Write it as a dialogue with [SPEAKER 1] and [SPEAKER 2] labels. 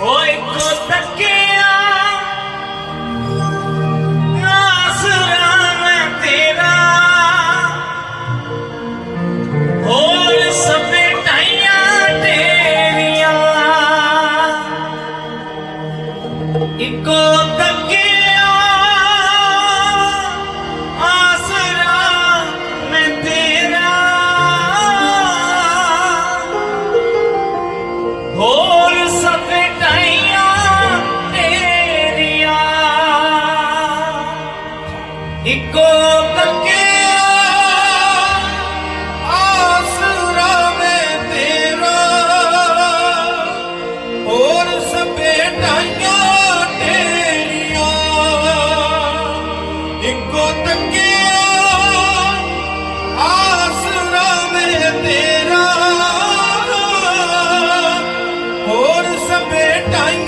[SPEAKER 1] ਓਏ ਕੋ ਤੱਕਿਆ ਆਸਰਾ ਮੈਂ ਤੇਰਾ। ਹੋਰ ਸਭੇ ਟਾਈਆਂ ਤੇਰੀਆਂ। ਇੱਕੋ ਤੱਕਿਆ ਇੱਕੋ ਤੱਕਿਆ ਆਸਰਾ ਮੈਂ ਤੇਰਾ। ਹੋਰ ਸਪੇਟਾਈਆਂ ਤੇਰੀਆਂ। ਇੱਕੋ ਤੱਕਿਆ ਆਸਰਾ ਮੈਂ ਤੇਰਾ। ਹੋਰ ਸਪੇਟਾਈਆਂ